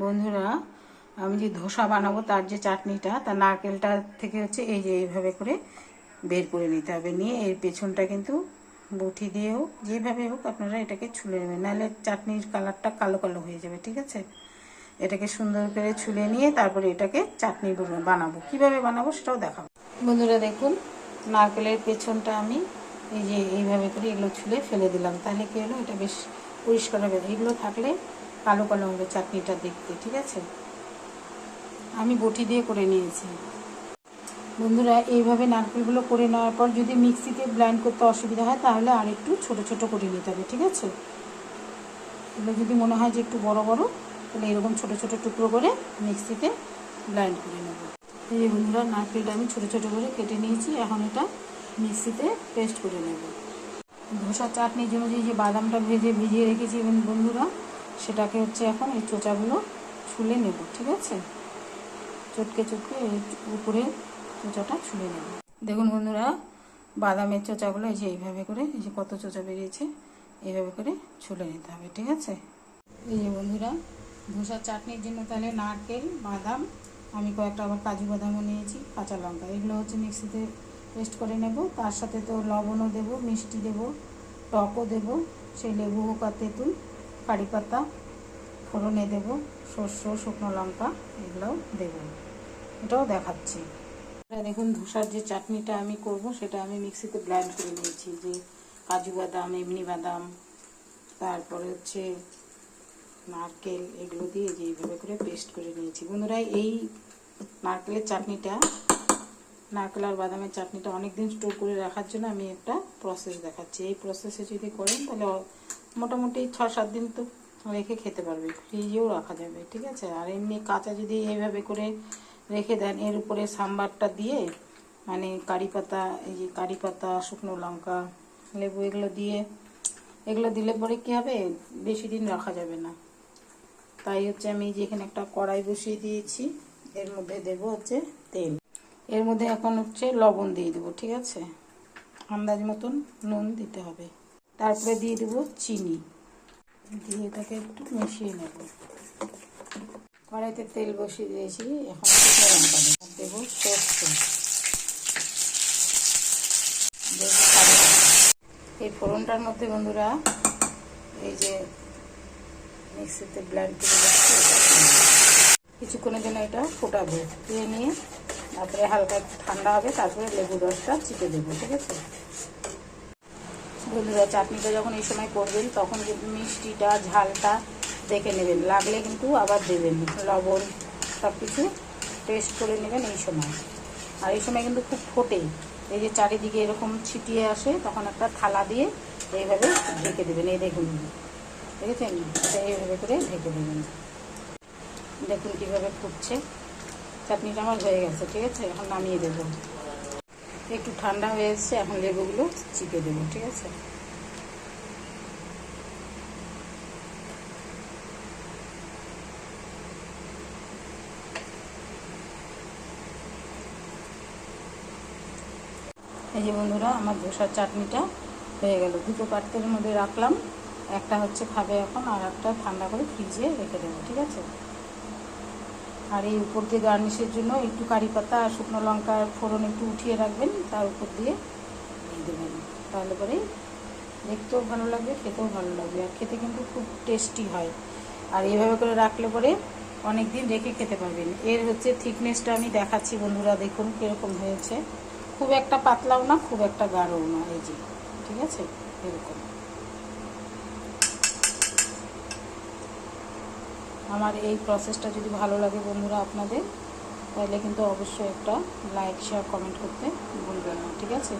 বন্ধুরা, আমি যে ধোসা বানাবো তার যে চাটনিটা, তার নারকেলটা থেকে হচ্ছে এই যে এইভাবে করে বের করে নিতে হবে। নিয়ে এর পেছনটা কিন্তু বটি দিয়েও যেভাবে হোক আপনারা এটাকে ছুলে নেবেন। নাহলে চাটনির কালারটা কালো কালো হয়ে যাবে, ঠিক আছে? এটাকে সুন্দর করে ছুলে নিয়ে তারপরে এটাকে চাটনি বানাবো। কীভাবে বানাবো সেটাও দেখাবো। বন্ধুরা, দেখুন, নারকেলের পেছনটা আমি এই যে এইভাবে করে এগুলো ছুলে ফেলে দিলাম। তাহলে কি হলো? এটা বেশ পরিষ্কার হবে। এগুলো থাকলে কালো কালো হবে চাটনিটা দেখতে, ঠিক আছে? আমি বটি দিয়ে করে নিয়েছি। বন্ধুরা, এইভাবে নারকেলগুলো করে নেওয়ার পর যদি মিক্সিতে ব্লাইন্ড করতে অসুবিধা হয়, তাহলে আর একটু ছোট ছোট করে নিতে হবে, ঠিক আছে? এগুলো যদি মনে হয় যে একটু বড় বড়, তাহলে এরকম ছোট ছোট টুকরো করে মিক্সিতে ব্লাইন্ড করে নেব। এই বন্ধুরা, নারকেলটা আমি ছোট ছোট করে কেটে নিয়েছি, এখন এটা মিক্সিতে পেস্ট করে নেব। ধোসা চাটনির জন্য যে বাদামটা ভেজে ভিজিয়ে রেখেছি বন- বন্ধুরা সেটাকে হচ্ছে এখন এই চোচাগুলো ছুলে নেব, ঠিক আছে? চটকে চটকে উপরে চোচাটা ছুলে নেব। দেখুন বন্ধুরা, বাদামের চোচাগুলো এই যে এইভাবে করে, এই যে কত চোচা বেরিয়েছে, এইভাবে করে ছুলে নিতে হবে, ঠিক আছে? এই যে বন্ধুরা ধোসার চাটনির জন্য তাহলে নারকেল, বাদাম, আমি কয়েকটা আবার কাজু বাদামও নিয়েছি, কাঁচা লঙ্কা, এগুলো হচ্ছে মিক্সিতে পেস্ট করে নেব। তার সাথে তো লবণও দেব, মিষ্টি দেব, টকও দেব, সেই লেবু হোক আর তেঁতুল। কারি পাতা, ফোড়নে দেব শস্য শুকনো লঙ্কা, এগুলোও দেব। এটাও দেখাচ্ছি। দেখুন ধোসার যে চাটনিটা আমি করব, সেটা আমি মিক্সিতে ব্লেন্ড করে নিয়েছি। যে কাজু বাদাম, এমনি বাদাম, তারপরে হচ্ছে নারকেল, এগুলো দিয়ে যে এইভাবে করে পেস্ট করে নিয়েছি। বন্ধুরা, এই নারকেলের চাটনিটা, নারকেল আর বাদামের চাটনিটা অনেকদিন স্টোর করে রাখার জন্য আমি একটা প্রসেস দেখাচ্ছি। এই প্রসেসে যদি করেন, তাহলে মোটামুটি ছ সাত দিন তো রেখে খেতে পারবে, ফ্রিজেও রাখা যাবে, ঠিক আছে? আর এমনি কাঁচা যদি এইভাবে করে রেখে দেন, এর উপরে সাম্বারটা দিয়ে মানে কারি পাতা, এই যে কারি পাতা, শুকনো লঙ্কা, লেবু, এগুলো দিয়ে, এগুলো দিলে পরে কী হবে? বেশি দিন রাখা যাবে না। তাই হচ্ছে আমি এই যে এখানে একটা কড়াই বসিয়ে দিয়েছি, এর মধ্যে দেব হচ্ছে তেল। এর মধ্যে এখন হচ্ছে লবণ দিয়ে দেবো, ঠিক আছে? আন্দাজ মতন নুন দিতে হবে। তারপরে দিয়ে দেবো চিনি। দিয়ে এটাকে একটু মিশিয়ে নেব। কড়াইতে তেল বসিয়ে দিয়েছি, এখন শুকনো লঙ্কা দেবো সর্ষে। এই ফোড়নটার মধ্যে বন্ধুরা, এই যে মিক্সিতে ব্লেন্ড করে। কিছুক্ষণের জন্য এটা ফোটাবো। দিয়ে নিয়ে তারপরে হালকা একটু ঠান্ডা হবে, তারপরে লেবু রসটা চিপে দেবো, ঠিক আছে? বন্ধুরা চাটনিটা যখন এই সময় করবেন, তখন কিন্তু মিষ্টিটা, ঝালটা দেখে নেবেন। লাগলে কিন্তু আবার দেবেন। লবণ সব কিছু টেস্ট করে নেবেন এই সময়। আর এই সময় কিন্তু খুব ফোটে। এই যে চারিদিকে এরকম ছিটিয়ে আসে, তখন একটা থালা দিয়ে এইভাবে ঢেকে দেবেন। এই দেখুন। দেখেছেন? এইভাবে করে ঢেকে দেবেন। দেখুন কীভাবে ফুটছে। চাটনিটা আমার হয়ে গেছে, ঠিক আছে? এখন নামিয়ে দেবো। একটু ঠান্ডা হয়ে এসছে, এখন লেবুগুলো চিপে দেবো, ঠিক আছে? এই যে বন্ধুরা, আমার ধোসার চাটনিটা হয়ে গেল। দুটো পাত্রের মধ্যে রাখলাম, একটা হচ্ছে খাবে এখন, আর একটা ঠান্ডা করে ফ্রিজে রেখে দেবো, ঠিক আছে? আর এই উপর দিয়ে গার্নিশের জন্য একটু কারি পাতা আর শুকনো লঙ্কার ফোড়ন একটু উঠিয়ে রাখবেন, তার উপর দিয়ে দেবেন। তাহলে পরে দেখতেও ভালো লাগবে খেতেও ভালো লাগবে আর খেতে কিন্তু খুব টেস্টি হয়। আর এইভাবে করে রাখলে পরে অনেক দিন রেখে খেতে পারবেন। এর হচ্ছে থিকনেসটা আমি দেখাচ্ছি বন্ধুরা, দেখুন কীরকম হয়েছে। খুব একটা পাতলাও না, খুব একটা গাঢ়ও না, এই যে, ঠিক আছে? এরকম। আমার এই প্রসেসটা যদি ভালো লাগে বন্ধুরা আপনাদের, তাহলে কিন্তু অবশ্যই একটা লাইক শেয়ার কমেন্ট করতে ভুলবেন না, ঠিক আছে?